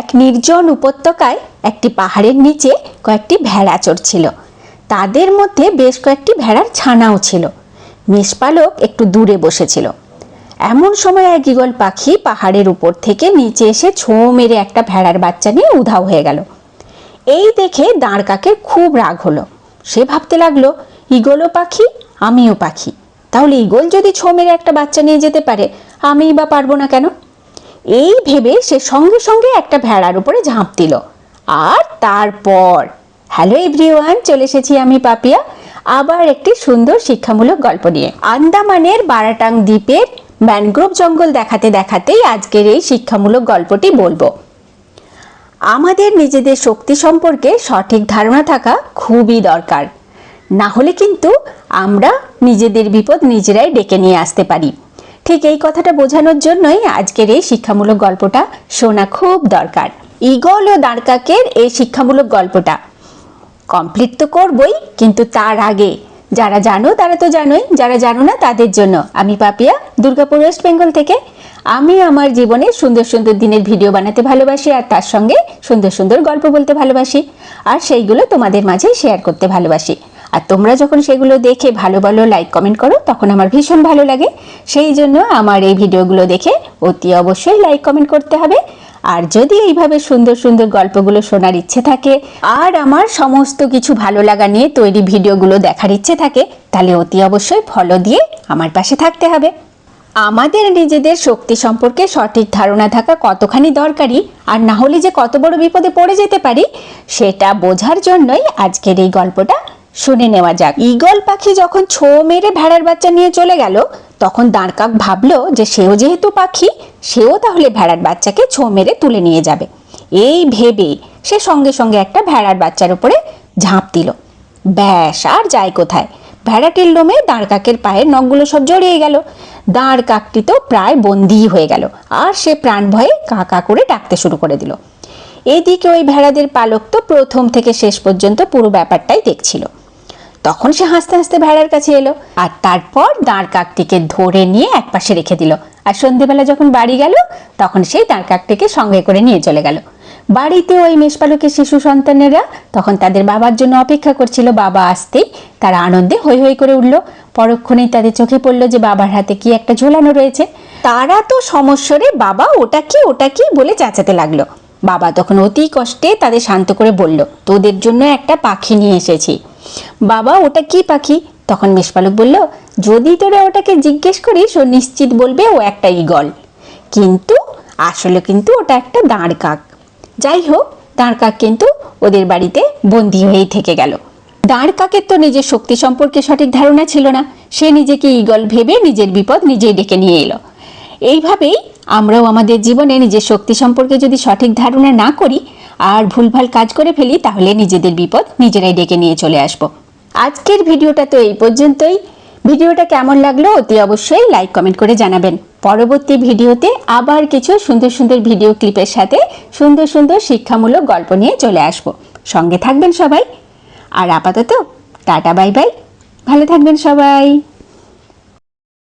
এক নির্জন উপত্যকায় একটি পাহাড়ের নিচে কয়েকটি ভেড়া চড়ছিল। তাদের মধ্যে বেশ কয়েকটি ভেড়ার ছানাও ছিল। মেষপালক একটু দূরে বসেছিল। এমন সময় এক ঈগল পাখি পাহাড়ের উপর থেকে নিচে এসে ছোঁ মেরে একটা ভেড়ার বাচ্চা নিয়ে উধাও হয়ে গেল। এই দেখে দাঁড় কাকের খুব রাগ হলো। সে ভাবতে লাগল, ঈগলও পাখি, আমিও পাখি। তাহলে ঈগল যদি ছো মেরে একটা বাচ্চা নিয়ে যেতে পারে, আমিই বা পারব না কেন? এই ভেবে সে সঙ্গে সঙ্গে একটা ভেড়ার উপরে ঝাঁপ দিল। আর তারপর হ্যালো এভরিওয়ান চলে এসেছি আমি পাপিয়া। আবার একটি সুন্দর শিক্ষামূলক গল্প নিয়ে। আন্দামানের বারাটাং দ্বীপের ম্যানগ্রোভ জঙ্গল দেখাতে দেখাতেই আজকের এই শিক্ষামূলক গল্পটি বলব। আমাদের নিজেদের শক্তি সম্পর্কে সঠিক ধারণা থাকা খুবই দরকার। না হলে কিন্তু আমরা নিজেদের বিপদ নিজেরাই ডেকে নিয়ে আসতে পারি। ঠিক এই কথাটা বোঝানোর জন্যই আজকের এই শিক্ষামূলক গল্পটা শোনা খুব দরকার। ইগল ও দাঁড়কাকের এই শিক্ষামূলক গল্পটা। কমপ্লিট তো করবই, কিন্তু তার আগে যারা জানো তারা তো জানোই, যারা জানো না তাদের জন্য। আমি পাপিয়া, দুর্গাপুর ওয়েস্ট বেঙ্গল থেকে। আমি আমার জীবনে সুন্দর সুন্দর দিনের ভিডিও বানাতে ভালোবাসি আর তার সঙ্গে সুন্দর সুন্দর গল্প বলতে ভালোবাসি। আর সেইগুলো তোমাদের মাঝে শেয়ার করতে ভালোবাসি। আর তোমরা যখন সেগুলো দেখে ভালো ভালো লাইক কমেন্ট করো, তখন আমার ভীষণ ভালো লাগে। সেই জন্য আমার এই ভিডিওগুলো দেখে অতি অবশ্যই লাইক কমেন্ট করতে হবে। আর যদি এইভাবে সুন্দর সুন্দর গল্পগুলো শোনার ইচ্ছে থাকে, আর আমার সমস্ত কিছু ভালো লাগা নিয়ে তৈরি ভিডিওগুলো দেখার ইচ্ছে থাকে, তাহলে অতি অবশ্যই ফলো দিয়ে আমার পাশে থাকতে হবে। আমাদের নিজেদের শক্তি সম্পর্কে সঠিক ধারণা থাকা কতখানি দরকারি, আর না হলে যে কত বড় বিপদে পড়ে যেতে পারি, সেটা বোঝার জন্যই আজকের এই গল্পটা শুনে নেওয়া যাক। ঈগল পাখি যখন ছো মেরে ভেড়ার বাচ্চা নিয়ে চলে গেল, তখন দাঁড়কাক ভাবলো যে সেও যেহেতু পাখি, সেও তাহলে ভেড়ার বাচ্চাকে ছো মেরে তুলে নিয়ে যাবে। এই ভেবে সে সঙ্গে সঙ্গে একটা ভেড়ার বাচ্চার উপরে ঝাঁপ দিল। ব্যাস, আর যায় কোথায়? ভেড়াটির লোমে দাঁড় কাকের পায়ের নখগুলো সব জড়িয়ে গেল। দাঁড় কাকটি তো প্রায় বন্দি হয়ে গেল, আর সে প্রাণ ভয়ে কাকা করে ডাকতে শুরু করে দিল। এদিকে ওই ভেড়াদের পালক তো প্রথম থেকে শেষ পর্যন্ত পুরো ব্যাপারটাই দেখছিল। তখন সে হাসতে হাসতে ভেড়ার কাছে এলো আর তারপর দাঁড় কাকটিকে ধরে নিয়ে একপাশে রেখে দিল। আর সন্ধেবেলা যখন বাড়ি গেল, তখন সেই দাঁড় কাকটিকে সঙ্গে করে নিয়ে চলে গেল। বাড়িতে ওই মেষপালকের শিশু সন্তানেরা তখন তাদের বাবার জন্য অপেক্ষা করছিল। বাবা আসতেই তারা আনন্দে হৈ হৈ করে উঠল। পরক্ষণেই তাদের চোখে পড়ল যে বাবার হাতে কি একটা ঝোলানো রয়েছে। তারা তো সমস্যরে বাবা, ওটা কি ওটা কি? বলে চেঁচাতে লাগল। বাবা তখন অতি কষ্টে তাদের শান্ত করে বলল, তোদের জন্য একটা পাখি নিয়ে এসেছি। বাবা, ওটা কি পাখি? তখন মেষপালক বলল, যদি তোরা ওটাকে জিজ্ঞেস করিস, ও নিশ্চিত বলবে ও একটা ঈগল। কিন্তু আসলে কিন্তু ওটা একটা দাঁড় কাক। যাই হোক, দাঁড় কাক কিন্তু ওদের বাড়িতে বন্দি হয়েই থেকে গেল। দাঁড় কাকের তো নিজের শক্তি সম্পর্কে সঠিক ধারণা ছিল না। সে নিজেকে ঈগল ভেবে নিজের বিপদ নিজেই ডেকে নিয়ে এলো। এইভাবেই আমরাও আমাদের জীবনে নিজের শক্তি সম্পর্কে যদি সঠিক ধারণা না করি আর ভুলভাল কাজ করে ফেলি, তাহলে নিজেদের বিপদ নিজেরাই ডেকে নিয়ে চলে আসব। আজকের ভিডিওটা তো এই পর্যন্তই। ভিডিওটা কেমন লাগল অতি অবশ্যই লাইক, কমেন্ট করে জানাবেন। পরবর্তী ভিডিওতে আবার কিছু সুন্দর সুন্দর ভিডিও ক্লিপের সাথে সুন্দর সুন্দর শিক্ষামূলক গল্প নিয়ে চলে আসব। সঙ্গে থাকবেন সবাই। আর আপাতত টাটা, বাই বাই। ভালো থাকবেন সবাই।